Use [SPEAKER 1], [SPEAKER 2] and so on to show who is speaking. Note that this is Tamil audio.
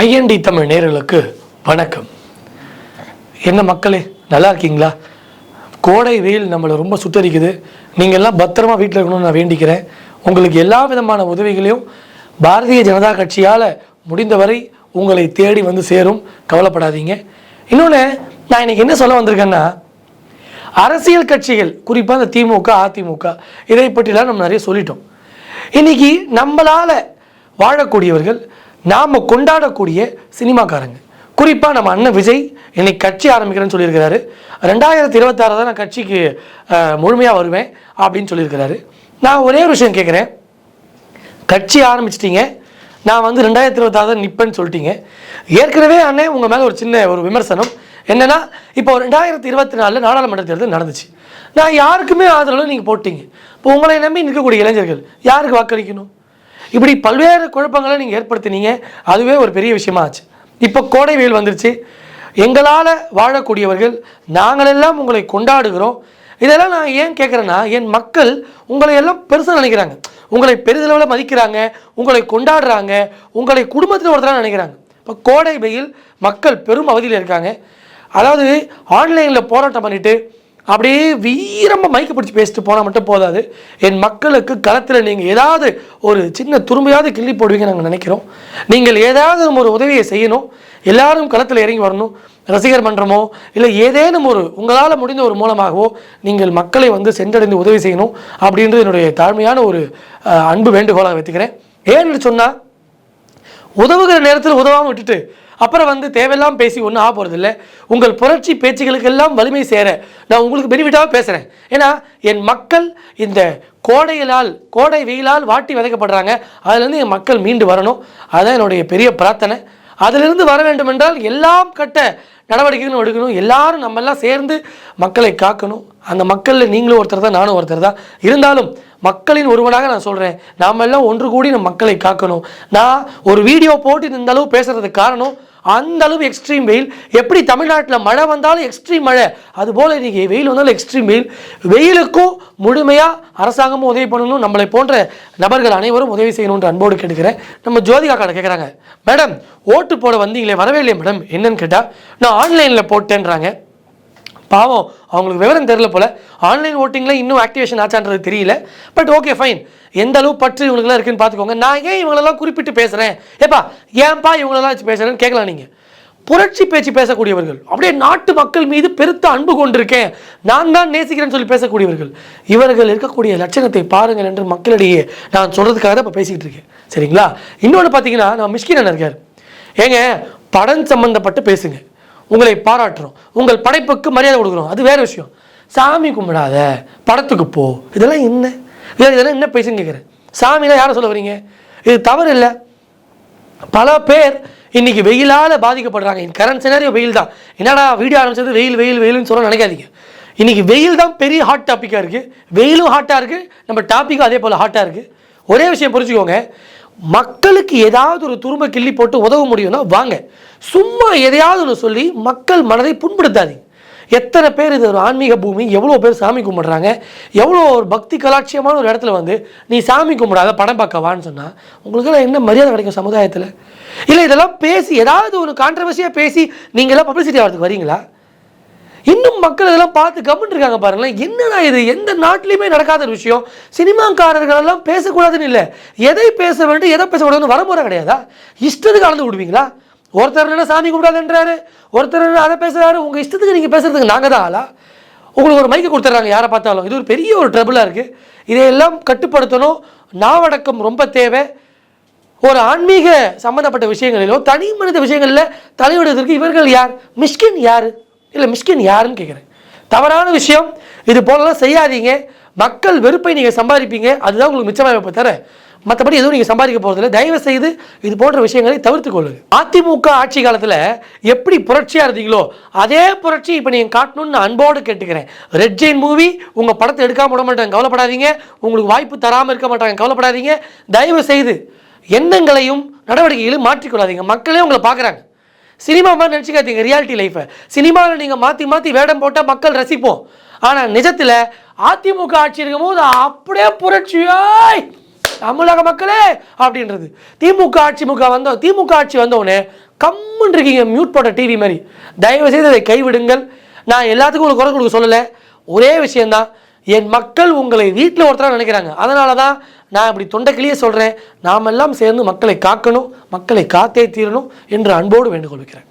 [SPEAKER 1] ஐஎன்டி தமிழ் நேர்களுக்கு வணக்கம். என்ன மக்களே நல்லா இருக்கீங்களா? கோடை வெயில் நம்மளை ரொம்ப சுட்டரிக்குது. நீங்கள் எல்லாம் பத்திரமா வீட்டில் இருக்கணும்னு நான் வேண்டிக்கிறேன். உங்களுக்கு எல்லா விதமான உதவிகளையும் பாரதிய ஜனதா கட்சியால் முடிந்தவரை உங்களை தேடி வந்து சேரும். கவலைப்படாதீங்க. இன்னொன்று நான் இன்னைக்கு என்ன சொல்ல வந்திருக்கேன்னா அரசியல் கட்சிகள் குறிப்பாக இந்த திமுக அதிமுக இதை பற்றிலாம் நம்ம நிறைய சொல்லிட்டோம். இன்னைக்கு நம்மளால் வாழக்கூடியவர்கள் நாம் கொண்டாடக்கூடிய சினிமாக்காரங்க. குறிப்பாக நம்ம அண்ணன் விஜய் இன்னைக்கு கட்சி ஆரம்பிக்கிறேன்னு சொல்லியிருக்கிறாரு. ரெண்டாயிரத்தி இருபத்தாறு தான் நான் கட்சிக்கு முழுமையாக வருவேன் அப்படின்னு சொல்லியிருக்கிறாரு. நான் ஒரே ஒரு விஷயம் கேட்குறேன். கட்சி ஆரம்பிச்சிட்டிங்க. நான் வந்து ரெண்டாயிரத்தி இருபத்தாறு தான் நிற்பேன்னு சொல்லிட்டீங்க. ஏற்கனவே அண்ணே உங்கள் மேலே ஒரு சின்ன ஒரு விமர்சனம். என்னென்னா இப்போ ரெண்டாயிரத்தி இருபத்தி நாலில் நாடாளுமன்ற தேர்தல் நடந்துச்சு. நான் யாருக்குமே ஆதரவு நீங்கள் போட்டீங்க. இப்போ உங்களை நம்பி நிற்கக்கூடிய இளைஞர்கள் யாருக்கு வாக்களிக்கணும்? இப்படி பல்வேறு குழப்பங்களை நீங்கள் ஏற்படுத்தினீங்க. அதுவே ஒரு பெரிய விஷயமா ஆச்சு. இப்போ கோடை வெயில் வந்துருச்சு. எங்களால் வாழக்கூடியவர்கள் நாங்களெல்லாம் உங்களை கொண்டாடுகிறோம். இதெல்லாம் நான் ஏன் கேட்குறேன்னா என் மக்கள் உங்களை எல்லாம் பெருசாக நினைக்கிறாங்க. உங்களை பெரிதளவில் மதிக்கிறாங்க உங்களை கொண்டாடுறாங்க உங்களை குடும்பத்தில் ஒருத்தராக நினைக்கிறாங்க. இப்போ கோடை வெயில் மக்கள் பெரும் அவதியில் இருக்காங்க. அதாவது ஆன்லைனில் போராட்டம் பண்ணிவிட்டு அப்படியே வீரமாக மைக்கு பிடிச்சி பேசிட்டு போனால் மட்டும் போதாது. என் மக்களுக்கு களத்தில் நீங்கள் ஏதாவது ஒரு சின்ன துரும்பையாவது கிள்ளி போடுவீங்க நாங்கள் நினைக்கிறோம். நீங்கள் ஏதாவது ஒரு உதவியை செய்யணும். எல்லாரும் களத்தில் இறங்கி வரணும். ரசிகர் மன்றமோ இல்லை ஏதேனும் ஒரு உங்களால் முடிந்த ஒரு மூலமாகவோ நீங்கள் மக்களை வந்து சென்றடைந்து உதவி செய்யணும் அப்படின்றது என்னுடைய தாழ்மையான ஒரு அன்பு வேண்டுகோளாக வைத்துக்கிறேன். ஏன்னு சொன்னால் உதவுகிற நேரத்தில் உதவாமல் விட்டுட்டு அப்புறம் வந்து தேவையெல்லாம் பேசி ஒன்றும் ஆக போகிறதில்ல உங்கள் புரட்சி பேச்சுகளுக்கெல்லாம் வலிமை சேர நான் உங்களுக்கு பெனிஃபிட்டாக பேசுகிறேன் ஏன்னா என் மக்கள் இந்த கோடையிலால் கோடை வெயிலால் வாட்டி விதைக்கப்படுறாங்க. அதுலேருந்து என் மக்கள் மீண்டு வரணும். அதுதான் என்னுடைய பெரிய பிரார்த்தனை. அதிலிருந்து வர வேண்டும் என்றால் எல்லாம் கட்ட நடவடிக்கைகளும் எடுக்கணும். எல்லாரும் நம்ம எல்லாம் சேர்ந்து மக்களை காக்கணும். அந்த மக்களில் நீங்களும் ஒருத்தர் தான் நானும் ஒருத்தர் தான். இருந்தாலும் மக்களின் ஒருவனாக நான் சொல்கிறேன் நாமெல்லாம் ஒன்று கூடி நம்ம மக்களை காக்கணும். நான் ஒரு வீடியோ போட்டு இந்த அளவு பேசுகிறதுக்கு காரணம் அந்த அளவு எக்ஸ்ட்ரீம் வெயில். எப்படி தமிழ்நாட்டில் மழை வந்தாலும் எக்ஸ்ட்ரீம் மழை. அதுபோல் இன்றைக்கி வெயில் வந்தாலும் எக்ஸ்ட்ரீம் வெயில். வெயிலுக்கும் முழுமையாக அரசாங்கமும் உதவி பண்ணணும். நம்மளை போன்ற நபர்கள் அனைவரும் உதவி செய்யணும்ன்ற அன்போடு கேட்டுக்கிறேன். நம்ம ஜோதிகா கடை கேட்குறாங்க மேடம் ஓட்டு போட வந்தீங்களே வரவே இல்லையே மேடம். என்னன்னு கேட்டால் நான் ஆன்லைனில் போட்டேன்றாங்க. பாவம் அவங்களுக்கு விவரம் தெரியல போல். ஆன்லைன் ஓட்டிங்கில் இன்னும் ஆக்டிவேஷன் ஆச்சான்றது தெரியல. பட் ஓகே ஃபைன் எந்த அளவு பற்று இவங்களுக்குலாம் இருக்குன்னு பார்த்துக்கோங்க. நான் ஏன் இவங்களெல்லாம் குறிப்பிட்டு பேசுகிறேன் ஏப்பா ஏன்பா இவங்களெல்லாம் வச்சு பேசுகிறேன்னு கேட்கலாம் நீங்கள் புரட்சி பேச்சு பேசக்கூடியவர்கள். அப்படியே நாட்டு மக்கள் மீது பெருத்த அன்பு கொண்டிருக்கேன். நான் தான் நேசிக்கிறேன்னு சொல்லி பேசக்கூடியவர்கள். இவர்கள் இருக்கக்கூடிய லட்சணத்தை பாருங்கள் என்று மக்களிடையே நான் சொல்கிறதுக்காக தான் இப்போ பேசிக்கிட்டு இருக்கேன். சரிங்களா? இன்னொன்று பார்த்தீங்கன்னா நம்ம மிஷ்கின் அண்ணன் இருக்கார். ஏங்க படம் சம்மந்தப்பட்டு பேசுங்க. உங்களை பாராட்டுறோம். உங்கள் படைப்புக்கு மரியாதை கொடுக்குறோம். அது வேறு விஷயம். சாமி கும்பிடாத படத்துக்கு போ. இதெல்லாம் என்ன? இதெல்லாம் இதெல்லாம் என்ன பேசுன்னு கேட்குறேன் சாமிலாம் யாரை சொல்ல வரீங்க இது தவறு இல்லை. பல பேர் இன்னைக்கு வெயிலால் பாதிக்கப்படுறாங்க. கரண்ட் சினாரியோ வெயில் தான். என்னடா வீடியோ ஆரம்பிச்சது? வெயில் வெயில் வெயில்னு சொல்ல நினைக்காதீங்க. இன்றைக்கி வெயில் தான் பெரிய ஹாட் டாப்பிக்காக இருக்குது வெயிலும் ஹாட்டாக இருக்குது நம்ம டாப்பிக்கும் அதே போல் ஹாட்டாக இருக்குது ஒரே விஷயம் புரிஞ்சுக்கோங்க. மக்களுக்கு ஏதாவது ஒரு துரும்ப கிள்ளி போட்டு உதவ முடியும்னா வாங்க. சும்மா எதையாவது ஒன்று சொல்லி மக்கள் மனதை புண்படுத்தாதீங்க. எத்தனை பேர் இது ஒரு ஆன்மீக பூமி எவ்வளோ பேர் சாமி கும்பிட்றாங்க எவ்வளோ ஒரு பக்தி கலாட்சியமான ஒரு இடத்துல வந்து நீ சாமி கும்பிடாத படம் பார்க்கவான்னு சொன்னால் உங்களுக்கெல்லாம் என்ன மரியாதை கிடைக்கும் சமுதாயத்தில்? இல்லை இதெல்லாம் பேசி ஏதாவது ஒரு கான்ட்ரவர்சியாக பேசி நீங்களாம் பப்ளிசிட்டி ஆகிறதுக்கு வரீங்களா? இன்னும் மக்கள் இதெல்லாம் பார்த்து கவனிட்டு இருக்காங்க பாருங்களேன். என்னடா இது? எந்த நாட்டிலையுமே நடக்காத ஒரு விஷயம். சினிமாக்காரர்கள் எல்லாம் பேசக்கூடாதுன்னு இல்லை. எதை பேச வேண்டும் எதை பேசக்கூடாதுன்னு வரமுறை கிடையாதா? இஷ்டத்துக்கு கலந்து விடுவீங்களா? ஒருத்தர் என்ன சாமி கூடாதுன்றாரு ஒருத்தர் என்ன அதை பேசுறாரு. உங்கள் இஷ்டத்துக்கு நீங்கள் பேசுறதுக்கு நாங்கள் தான் ஆளா? உங்களுக்கு ஒரு மைக்கை கொடுத்துட்றாங்க யாரை பார்த்தாலும். இது ஒரு பெரிய ஒரு ட்ரபிளாக இருக்குது இதையெல்லாம் கட்டுப்படுத்தணும். நாவடக்கம் ரொம்ப தேவை. ஒரு ஆன்மீக சம்பந்தப்பட்ட விஷயங்களிலோ தனி மனித விஷயங்களில் தலையிடுவதற்கு இவர்கள் யார்? மிஷ்கின் யார்? இல்லை மிஷ்கின் யாருன்னு கேட்குறேன் தவறான விஷயம். இது போலலாம் செய்யாதீங்க. மக்கள் வெறுப்பை நீங்கள் சம்பாதிப்பீங்க. அதுதான் உங்களுக்கு மிச்சமாக இப்போ தர. மற்றபடி எதுவும் நீங்கள் சம்பாதிக்க போகிறதில்ல தயவு செய்து இது போன்ற விஷயங்களை தவிர்த்து கொள்ளுங்க. அதிமுக ஆட்சி காலத்தில் எப்படி புரட்சியாக இருந்தீங்களோ அதே புரட்சி இப்போ நீங்கள் காட்டணும்னு நான் அன்போடு கேட்டுக்கிறேன். ரெட் ஜெயின் மூவி உங்கள் படத்தை எடுக்காம விட மாட்டாங்க கவலைப்படாதீங்க. உங்களுக்கு வாய்ப்பு தராமல் இருக்க மாட்டாங்க கவலைப்படாதீங்க. தயவு செய்து எண்ணங்களையும் நடவடிக்கைகளையும் மாற்றிக்கொள்ளாதீங்க. மக்களே உங்களை பார்க்குறாங்க. சினிமா மாதிரி நினச்சிக்காதீங்க ரியாலிட்டி லைஃப்பை சினிமாவில் நீங்கள் மாற்றி மாற்றி வேடம் போட்டால் மக்கள் ரசிப்போம். ஆனால் நிஜத்தில் அதிமுக ஆட்சி இருக்கும்போது அப்படியே புரட்சியாய் தமிழக மக்களே! அப்படின்றது. திமுக ஆட்சி முக வந்த திமுக ஆட்சி வந்தவுடனே கம்முன்னு இருக்கீங்க மியூட் போட்ட டிவி மாதிரி. தயவு செய்து அதை கைவிடுங்கள். நான் எல்லாத்துக்கும் ஒரு குறை கொடுக்க சொல்லலை. ஒரே விஷயந்தான் என் மக்கள் உங்களை வீட்டில் ஒருத்தராக நினைக்கிறாங்க. அதனால தான் நான் இப்படி தொண்டைக்கிளியே சொல்கிறேன் நாமெல்லாம் சேர்ந்து மக்களை காக்கணும் மக்களை காத்தே தீரணும் என்று அன்போடு வேண்டுகொள் வைக்கிறேன்.